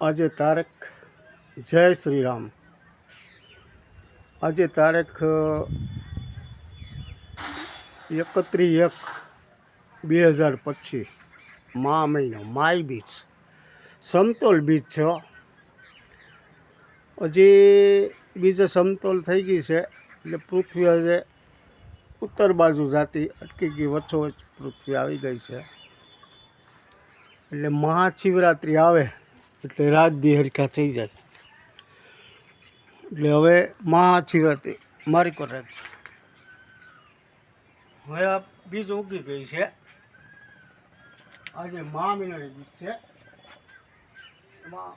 આજે તારીખ, જય શ્રી રામ આજે તારીખ એકત્રીસ એક બે હજાર પચીસ, મા મહિનો માય બીચ સમતોલ બીચ છે. હજી બીજે સમતોલ થઈ ગઈ છે, એટલે પૃથ્વી હજે ઉત્તર બાજુ જાતી, અટકી ગઈ, વચ્ચોવચ્ચ પૃથ્વી આવી ગઈ છે. એટલે મહાશિવરાત્રિ આવે. એટલે રાત દી હરખા થઈ જાય. એટલે હવે મહાશિવરાત્રિ મારી કોરે હવે આ બીજ ઉગી ગઈ છે. આજે મા મિનારી બીજ છે. એમાં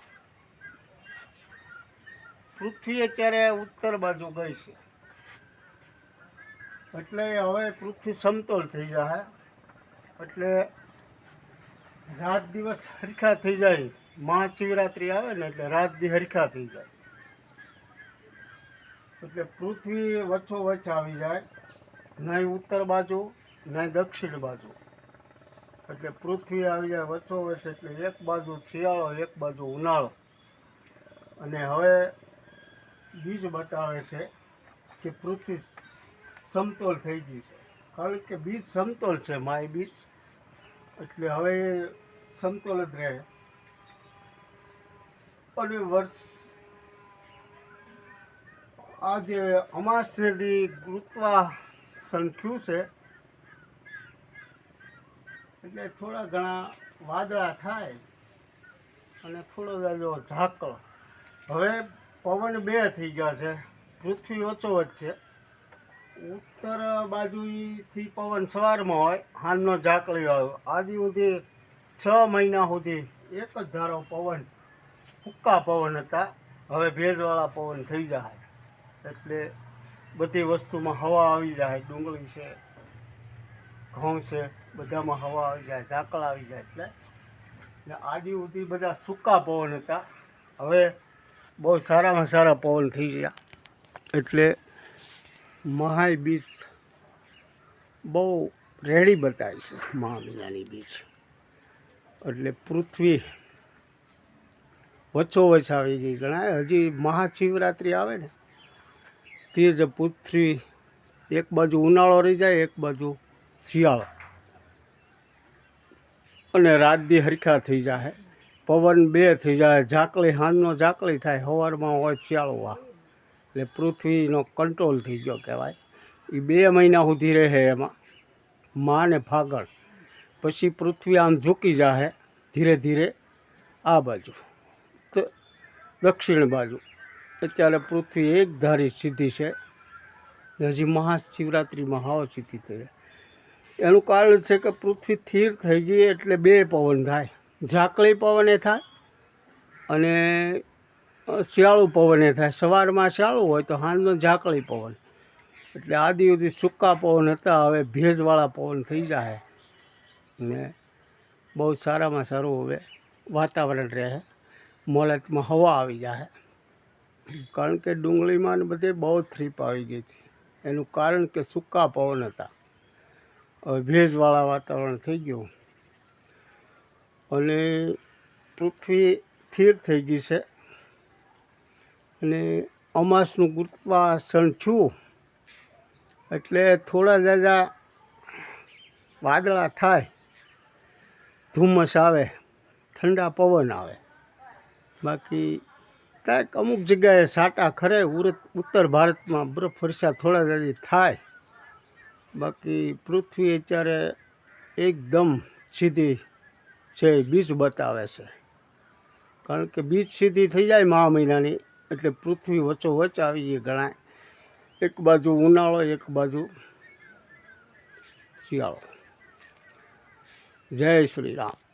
પૃથ્વી અત્યારે ઉત્તર બાજુ ગઈ છે. એટલે હવે પૃથ્વી સમતોલ થઈ જાય એટલે રાત દિવસ હરખા થઈ જાય. મહાશિવરાત્રિ આવે ને એટલે રાત દી હરખા થઈ જાય. એટલે પૃથ્વી વચ્ચો વચ્ચ આવી જાય. નહીં ઉત્તર બાજુ નહીં દક્ષિણ બાજુ. એટલે પૃથ્વી આવી જાય વચ્ચો વચ્ચ એટલે એક બાજુ શિયાળો, એક બાજુ ઉનાળો. અને હવે બીજ બતાવે છે કે પૃથ્વી સમતોલ થઈ ગઈ છે. કારણ કે બીજ સમતોલ છે, માય બીજ. એટલે હવે સમતોલ જ રહે. અને વર્ષ. આ જે ગુરુત્વાસન થયું છે. એટલે થોડા ઘણા વાદળા થાય અને થોડો જાજો ઝાકળ. હવે પવન બે થઈ ગયા છે. પૃથ્વી ઓછો વચ્ચે ઉત્તર બાજુથી પવન સવારમાં હોય, હાલનો ઝાકળી આવ્યો. આદિ સુધી છ મહિના સુધી એક જ ધારો પવન ફૂક્કા પવન હતા. હવે ભેજવાળા પવન થઈ જાય. એટલે બધી વસ્તુમાં હવા આવી જાય. ડુંગળી છે, ઘઉં છે, બધામાં હવા આવી જાય, ઝાકળ આવી જાય એટલે. ને આદિ સુધી બધા સૂકા પવન હતા. હવે બહુ સારામાં સારા પવન થઈ ગયા. એટલે મહાય બીચ બહુ રેડી બતાવે છે મહામીનાની બીચ. એટલે પૃથ્વી વચ્ચોવચ્ચ આવી ગઈ. ગણાય, હજી મહાશિવરાત્રિ આવે ને, તે જ પૃથ્વી એક બાજુ ઉનાળો રહી જાય, એક બાજુ શિયાળો. અને રાત દી હરખા થઈ જાય પવન બે થઈ જાય ઝાકલી હાંજનો ઝાકલી થાય. સવારમાં હોય શિયાળો આ. એટલે પૃથ્વીનો કંટ્રોલ થઈ ગયો કહેવાય. એ બે મહિના સુધી રહે એમાં. મા ને ફાગણ. પછી પૃથ્વી આમ ઝૂકી જાહે ધીરે ધીરે આ બાજુ. દક્ષિણ બાજુ. અત્યારે પૃથ્વી એક ધારી સીધી છે. હજી મહાશિવરાત્રિમાં હાવ સીધી થઈ એનું કારણ છે કે પૃથ્વી સ્થિર થઈ ગઈ એટલે બે પવન થાય. ઝાકળી પવને થાય અને શિયાળુ પવને થાય. સવારમાં શિયાળું હોય તો હાંજનો ઝાકળી પવન. એટલે આદિ સુધી સૂકા પવન હતા, હવે ભેજવાળા પવન થઈ જાય ને બહુ સારામાં સારું હવે વાતાવરણ રહે. મોલતમાં હવા આવી જાય કારણ કે ડુંગળીમાં ને બધે બહુ થ્રીપ આવી ગઈ હતી. એનું કારણ કે સૂકા પવન હતા. હવે ભેજવાળા વાતાવરણ થઈ ગયું. અને પૃથ્વી સ્થિર થઈ ગઈ છે. અને અમાસનું ગુરુત્વાકર્ષણ છું એટલે થોડા જાજા વાદળા થાય. ધુમ્મસ આવે. ઠંડા પવન આવે. બાકી કાંઈક અમુક જગ્યાએ સાટા ખરે ઉત્તર ભારતમાં બરફ વર્ષા થોડા જાજી થાય. બાકી પૃથ્વી અત્યારે એકદમ સીધી છે, બીજ બતાવે છે. કારણ કે બીજ સીધી થઈ જાય મહા મહિનાની, એટલે પૃથ્વી વચ્ચો વચ્ચ આવી ગઈ ગણાય. એક બાજુ ઉનાળો, એક બાજુ શિયાળો. જય શ્રી રામ.